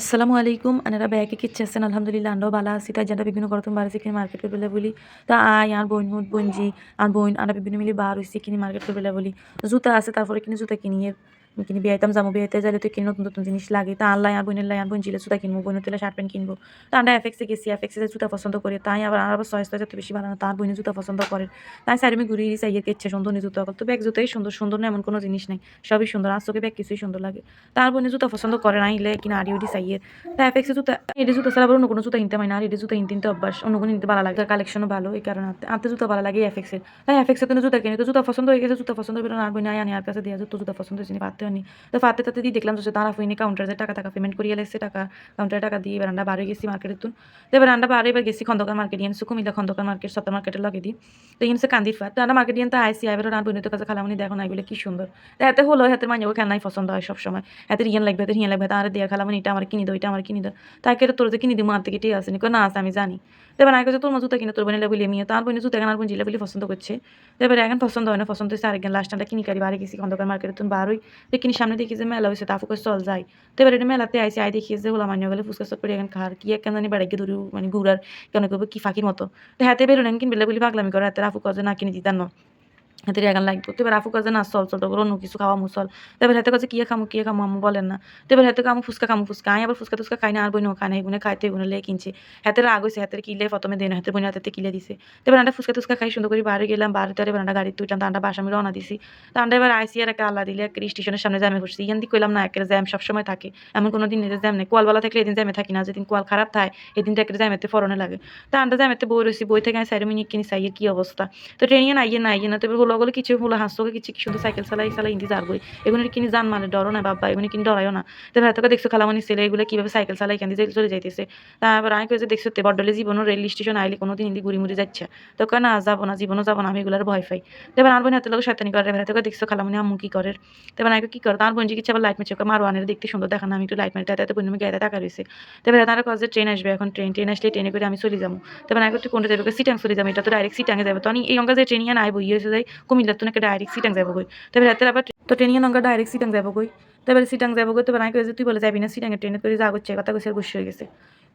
আসসালামু আলাইকুম। আনারা ব্যাগে কিচ্ছে আছেন আলহামদুলিল্লাহ আনরাও বালা আছি। তাই যেটা বিভিন্ন করতাম বার কিনে মার্কেট করবে বলি তা আয় আর বোন হুদ বোনজি আর বোন আনা বিভিন্ন মিলি বার হয়েছে কিনে মার্কেট করবে বলি। জুতা আছে, তারপরে কিনে জুতা কিনি। কিনে বিয়াইতাম যাব বিয়াইতে যাইলে তো কিনে নতুন নতুন জিনিস লাগে তা আল্লাহ আর বোনের লাই বোন জিলে জুতা কিনবো বোনের তুলে শার্ট প্যান্ট কিনবো তা আমরা এফএক্সে গেছি এফএক্সে জুতা পছন্দ করি তাই আবার আবার সয়েস এত বেশি ভালো না তার বোনের জুতা পছন্দ করে তাই সাইড আমি ঘুরিয়ে দিয়েছি চাইয়ে কেচ্ছে সুন্দর জুতা তো ব্যাগ জুতাই সুন্দর সুন্দর না এমন কোনো জিনিস নেই সবই সুন্দর আর চোখে ব্যাগ কিছুই সুন্দর লাগে তার বোনের জুতা পছন্দ করে না ইলে কিনা আড়ি উড়ি চাইয়ে তা এফএক্সে জুতা এটি জুতা ছাড়া আবার অন্য কোনো জুতা কিনতে হয় না আর এটি জুতা কিনতে কিনতে অভ্যাস অন্য কোনো নিতে ভালো লাগে কালেকশনও ভালো এই কারণে আনতে জুতা ভালো লাগে এফএক্সের তাই এফএক্সের তো জুতা কিনে তো জুতা পছন্দ হয়ে গেছে জুতা পছন্দ করে আর বোন আনি আর কাছে দিয়ে তো জুতা পছন্দ হয়েছে ফাতে হয়নি তো ফাতে তাতে দিয়ে দেখলাম যে তারা ফোনে কাউন্টারে টাকা টাকা পেমেন্ট করিয়ে লেগেছে টাকা কাউন্টারে টাকা দিয়ে এবার আমরা গেছি মার্কেটের তুন। তো এবার আমরা বাড়ি এবার গেছি খন্দকার মার্কেট ইয়ান কুমিল্লা খন্দকার মার্কেট সপ্তাহ মার্কেটের লগে দিই তো ইয়ান কান্দির ফাট তো আমরা মার্কেট ইয়ান তো আইসি এবার আর বোনের কাছে খালামনি দেখো না এগুলো কি সুন্দর। তো এতে হলো হাতের মানে ও কেনাই পছন্দ হয় সবসময়। হাতের ইয়ান লাগবে হাতের ইয়ান লাগবে, তার দেওয়ার খালামনি, এটা আমার কিনি দাও, এটা আমার কিনে দাও। তাকে তোর যে কিনে দিই মার থেকে ঠিক আছে না আছে, আমি জানি। এবার আগে তোর জুতা কিনে তোর বোনের বলি আমি তার বোনের জুতা কেনার বোন জিলা বলি পছন্দ করছে। এবার এখন পছন্দ হয় না, পছন্দ হয়েছে আরেকজন। লাস্ট আমরা কিনি কারি, বাড়ি গেছি, খন্দকার মার্কেটে তুমি বারোই। তো কিনি, সামনে দেখি যে মেলা হয়েছে তাফুকে চল যায়। তো এবার এটা মেলাতে আইসি, আই দেখি যে হলো মান্য গেলে ফুচকা চট করে এখন খার। কি এক জানি বেড়াইকে ধরি মানে ঘুরার কেন করব কি ফাঁকির মতো। তো হাতে বেরোলেন কিনবে বলি পাগলামি করে হাতে রাফু কাজে না কিনে দিতাম না। হাতের এখন লাগবে তো এবার আফু কাজে না চল চল তো অন্য কিছু খাওয়া মুসল তো এবার হাতে কাছে কিয়ে খামু কিয়ে খামু আম্মু বলেন না। তো এবার হাতে কামু ফুচকা খামু, ফুচকা। আমি আবার ফুচকা টুচকা খাই না আর বইন খাই না এগুলো খাইতে এগুলো লে কিনছে। হাতের রাগ হয়েছে হাতের কিলে প্রথমে দেন হাতের বোনের হাতে কিলে দিছে। তো এবার আমরা ফুচকা টুচকা খাই সুন্দর করে বাড়ি গেলাম বাড়িতে এবার আমরা গাড়িতে উঠলাম তো আমরা বাসা আমি রওনা দিছি। তো আমরা এবার আইসি আর একটা আল্লাহ দিলে একটা স্টেশনের সামনে জ্যামে ঘুরছি ইয়ান দিয়ে কইলাম না একটা জ্যাম সবসময় থাকে। এমন কোনো দিন জ্যাম নেই। কোয়ালবেলা থাকলে এদিন জ্যামে থাকি না, যেদিন কোয়াল খারাপ থাকে এদিনটা একটা জ্যামেতে ফরনে লাগে। তো আমরা জ্যামেতে বই রয়েছি বই থেকে আমি সাইড মিনিট কিনি সাইয়ের কি অবস্থা তো ট্রেনিয়ে না ইয়ে না ইয়ে না তো এবার হলো কিছু হলো হাসোকে কিছু শুধু সাইকেল চালাই চালাই ইন্তিজার করি এগুলো কিনি জান মানে ডরো না বাবা এগুলো কিনি ডরাইও না। তো ভাই দেখছ খালামানি ছেলে, এগুলো কীভাবে সাইকেল চালাই, কেন চলে যাইতেছে। তারপর আমি কেছে দেখছ, তে বডলে জীবনও রেল স্টেশন আইলে কোনো দিন হিন্দি ঘুরি মুড়ি যাচ্ছে। তো কেন না, যাব না, জীবনও যাব না, আমি এগুলোর ভয় পাই। তো আর বোন হাতে লোক শয়তানি করে, এবার তোকে দেখছ খালামানি আম্মু কি করে? তো আমি কি করে? তার বোন কিছু আবার লাইট মেচে মারো, আনের দেখতে সুন্দর দেখা না, আমি একটু লাইট মেটে তাতে বোন গায়ে টাকা রয়েছে। তো এবার তারা কাজে ট্রেন আসবে এখন, ট্রেন ট্রেন আসলে ট্রেনে করে আমি চলে যাব। তো এবার আমি একটু কোনটা যাবে? সিটাং চলে যাব, এটা তো ডাইরেক্ট সিটাঙে যাবে। তো আমি এই অঙ্কা যে ট্রেন না আইবো ইয়ে হয়েছে যাই কুমিল্লার তো নাকি ডাইরেক্ট সিটাং যাব কই তো এবার রাতের আবার তো ট্রেনিং নঙ্কা ডাইরেক্ট সিটাং যাব কই তো সিটাং যাব কই তো এবার আমি কইছে তুই বলে যাবি না সিটাঙে ট্রেনে করে যা করছে কথা কইছে গুছিয়ে হয়ে গেছে।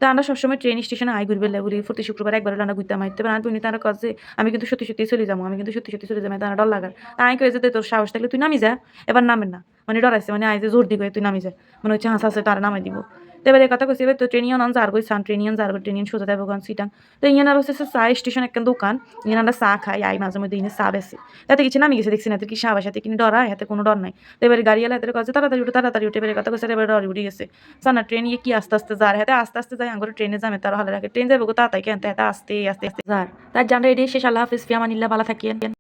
তো আমরা সবসময় ট্রেন স্টেশনে আই ঘুরবে ঘুরি প্রতি শুক্রবার একবার আমরা ঘুরতে মাইতে এবার আমি তারা কাছে আমি কিন্তু সত্যি সত্যি চলে যাব আমি কিন্তু সত্যি সত্যি চলে যাব তারা ডর লাগার আমি যে তোর সাহস থাকলে তুই নামি যা এবার নামেন না। মানে ডরাইছে মানে আই যে জোর দিবে তুই নামি যা। মনে হচ্ছে হাসা হাসে তারা নামাই দিব। তো এবার কথা কইছে, এবার তো ট্রেনিয়ন আন যার কইসান ট্রেনিয়ন যার ট্রেনিয়ন সোজা দেবো গান সিটাং তো ইয়ান আর হচ্ছে চা স্টেশন একটা দোকান ইয়ান আমরা চা খাই, আই মাঝে মধ্যে ইনে চা বেশি তাতে কিছু নামি গেছে, দেখছি না কি সাহস হাতে কিনে ডরায় হাতে কোনো ডর নাই। তো এবার গাড়ি এলা হাতের কাছে তাড়াতাড়ি উঠে তাড়াতাড়ি উঠে। এবার কথা কইছে এবার ডর উঠে গেছে। না ট্রেন ইয়ে কি আস্তে আস্তে যার, হাতে আস্তে আস্তে যায় আঙ্গুর ট্রেনে যাবে তারা হালে রাখে ট্রেন যাবে তাড়াতাড়ি কেন, হাতে আস্তে আস্তে আস্তে যার। তার জানরা এটি শেষ, আল্লাহ হাফিজ ফিয়ামানিল্লাহ ভালো থাকিয়েন